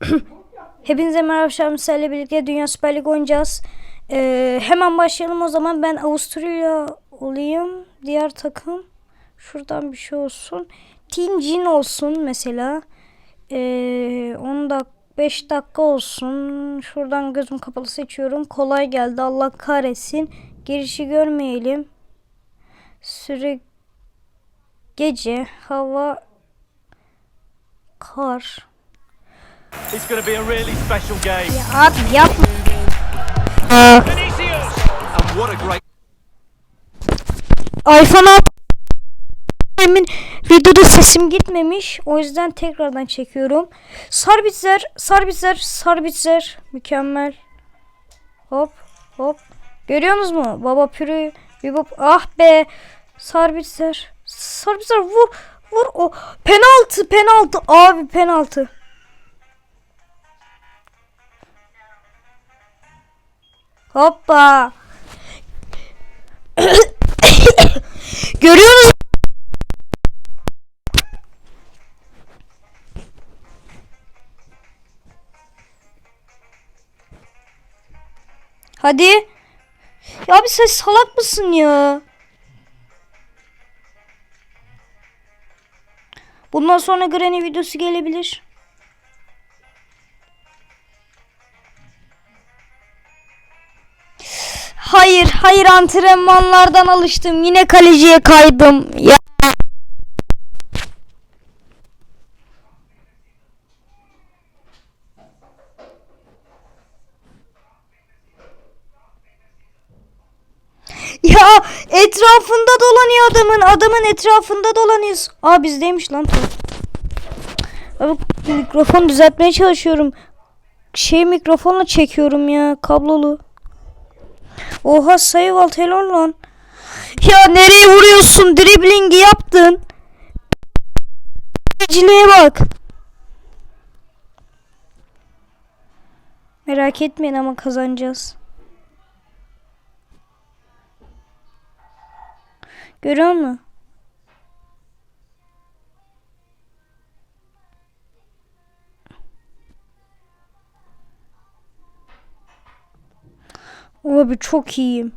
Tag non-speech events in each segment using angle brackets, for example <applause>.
<coughs> Hepinize merhaba. Sizlerle birlikte Dünya Süper Lig oynayacağız. Ee, hemen başlayalım o zaman. Ben Avusturya olayım. Diğer takım. Şuradan bir şey olsun. Jin olsun mesela. Ee, 10 dak 5 dakika olsun. Şuradan gözüm kapalı seçiyorum. Kolay geldi. Allah kahretsin. Girişi görmeyelim. Süre gece hava kar. It's going to be a really special game. Ya abi yapma. Vinicius! And what a great iPhone. Emin videoda sesim gitmemiş. O yüzden tekrardan çekiyorum. Sarbitzer, Sarbitzer, Sarbitzer. Mükemmel. Hop, hop. Görüyorsunuz mu? Baba pürü. Bab- Ah be. Sarbitzer. Sarbitzer vur. Vur o. Penaltı, penaltı. Abi penaltı. Hoppa. <coughs> Görüyor musun? Hadi. Ya abi sen salak mısın ya? Bundan sonra Granny videosu gelebilir. Hayır, hayır antrenmanlardan alıştım. Yine kaleciye kaydım. Ya. Ya etrafında dolanıyor adamın. Adamın etrafında dolanıyoruz. Aa bizdeymiş lan. Abi mikrofon düzeltmeye çalışıyorum. Şey mikrofonla çekiyorum ya kablolu. Oha Sayıval helal lan. Ya nereye vuruyorsun? Driblingi yaptın. Ciliğe bak. Merak etmeyin ama kazanacağız. Görüyor musun? Abi çok iyiyim.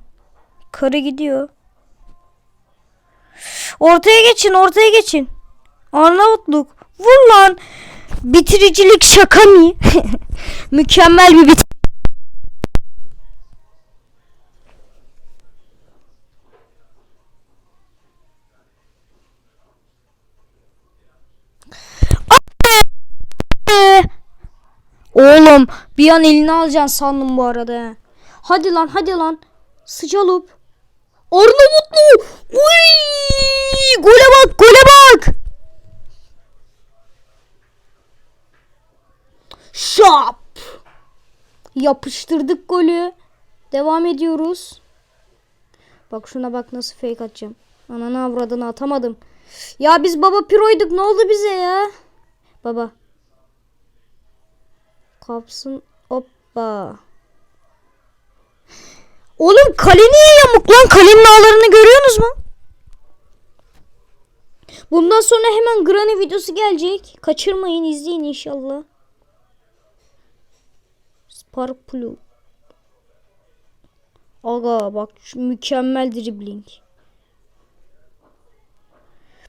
Karı gidiyor. Ortaya geçin, ortaya geçin. Arnavutluk. Vur lan. Bitiricilik şaka mı? <laughs> Mükemmel bir bitir. Oğlum bir an elini alacaksın sandım bu arada. Hadi lan hadi lan. Sıcalıp. Arnavutlu. Uy! Gole bak gole bak. Şap. Yapıştırdık golü. Devam ediyoruz. Bak şuna bak nasıl fake atacağım. Ananı avradını atamadım. Ya biz baba piroyduk ne oldu bize ya? Baba. Kapsın hoppa. Oğlum kale niye yamuk lan? Kalenin ağlarını görüyorsunuz mu? Bundan sonra hemen Granny videosu gelecek. Kaçırmayın izleyin inşallah. Spark Plug. Aga bak mükemmel dribbling.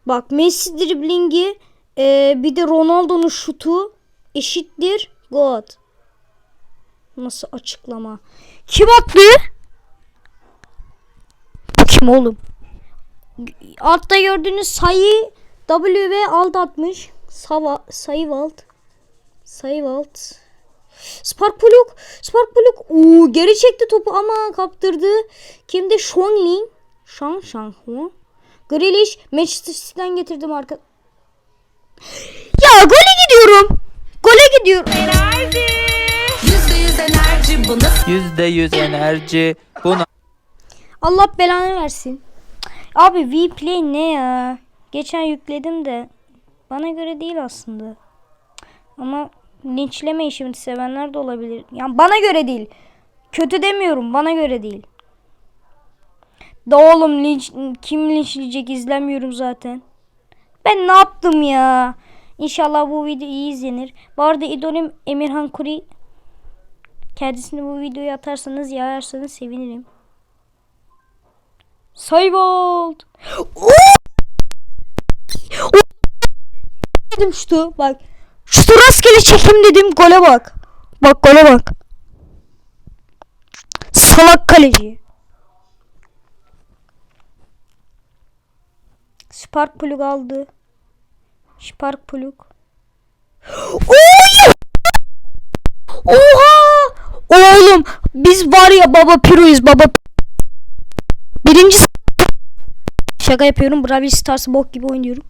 Bak Messi driblingi e, bir de Ronaldo'nun şutu eşittir God. Nasıl açıklama? Kim attı? Bu kim oğlum? Altta gördüğünüz sayı W ve alt atmış. Sava, Sayıvalt. Sayıvalt. Spark Plug. Spark Plug. Oo, geri çekti topu ama kaptırdı. Kimde? Shongling. Shang Shang mı? Grealish. Manchester City'den getirdim arka. Ya gole gidiyorum. Gole gidiyorum. Yüzde yüz enerji bu nasıl %100 enerji. Buna Allah belanı versin. Abi Vplay ne ya? Geçen yükledim de bana göre değil aslında. Ama linçleme işimi sevenler de olabilir. Yani bana göre değil. Kötü demiyorum. Bana göre değil. Da oğlum linç kim linçleyecek izlemiyorum zaten. Ben ne yaptım ya? İnşallah bu video iyi izlenir. Bu arada idolüm Emirhan Kuri. Kendisine bu videoyu atarsanız yayarsanız sevinirim. Sayvold. Dedim şutu bak. Şutu rastgele çekim dedim gole bak. Bak gole bak. Salak kaleci. Spark plug aldı. Spark plug. Oy! Oha! Oğlum biz var ya baba piroyuz baba. Birinci Şaka yapıyorum. Brawl Stars'ı bok gibi oynuyorum.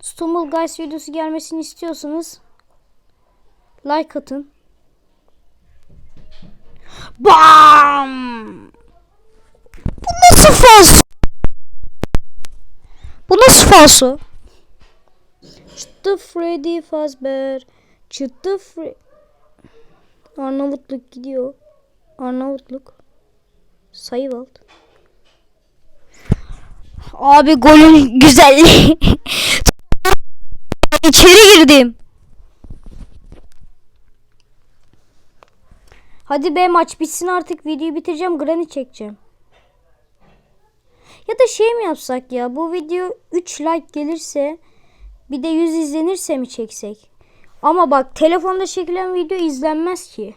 Stumble Guys videosu gelmesini istiyorsanız like atın. Bam! Bu nasıl falso? Bu nasıl falso? Çıktı Freddy Fazbear. Çıktı Fre... Arnavutluk gidiyor. Arnavutluk. Sayıvald. Abi golün güzelliği. <laughs> İçeri girdim. Hadi be maç bitsin artık videoyu bitireceğim Granny çekeceğim. Ya da şey mi yapsak ya bu video 3 like gelirse bir de 100 izlenirse mi çeksek? Ama bak telefonda çekilen video izlenmez ki.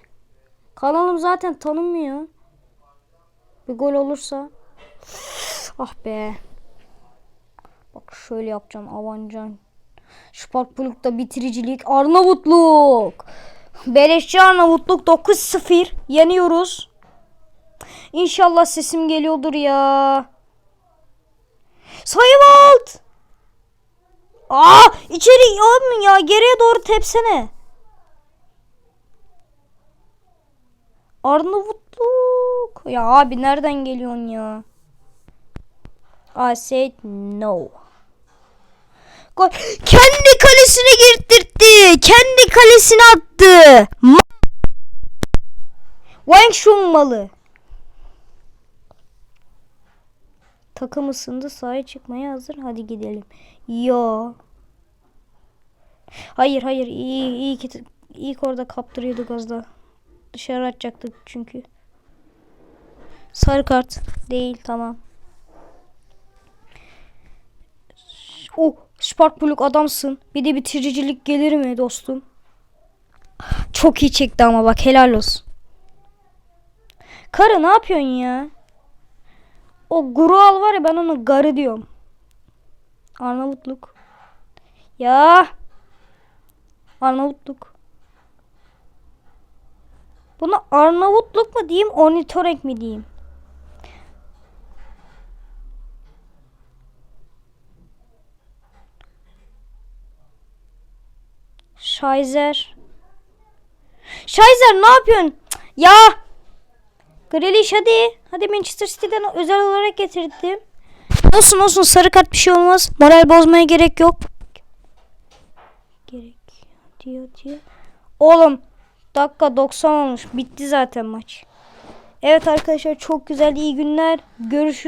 Kanalım zaten tanınmıyor. Bir gol olursa. Ah be. Bak şöyle yapacağım Avancan. Sparkpluk'ta bitiricilik Arnavutluk. Beleşçi Arnavutluk 9-0 yeniyoruz. İnşallah sesim geliyordur ya. Sayıvalt. Aa içeri oğlum ya geriye doğru tepsene. Arnavutluk. Ya abi nereden geliyorsun ya? I said no. Gol. Kendi kalesine girdirtti. Kendi kalesine attı. Ma Wang Chun malı. Takım ısındı sahaya çıkmaya hazır. Hadi gidelim. Yo. Hayır hayır iyi iyi ki ilk orada kaptırıyorduk az da. Dışarı atacaktık çünkü. Sarı kart değil tamam. Oh Spark Plug adamsın. Bir de bitiricilik gelir mi dostum? Çok iyi çekti ama bak helal olsun. Karı ne yapıyorsun ya? O Grual var ya ben onu garı diyorum. Arnavutluk. Ya. Arnavutluk. Buna Arnavutluk mu diyeyim, ornitorek mi diyeyim? Scheiser. Scheiser ne yapıyorsun? Ya. Grealish hadi. Hadi Manchester City'den özel olarak getirdim. Olsun olsun sarı kart bir şey olmaz. Moral bozmaya gerek yok. Gerek diyor diyor. Oğlum dakika 90 olmuş. Bitti zaten maç. Evet arkadaşlar çok güzel iyi günler. Görüşürüz.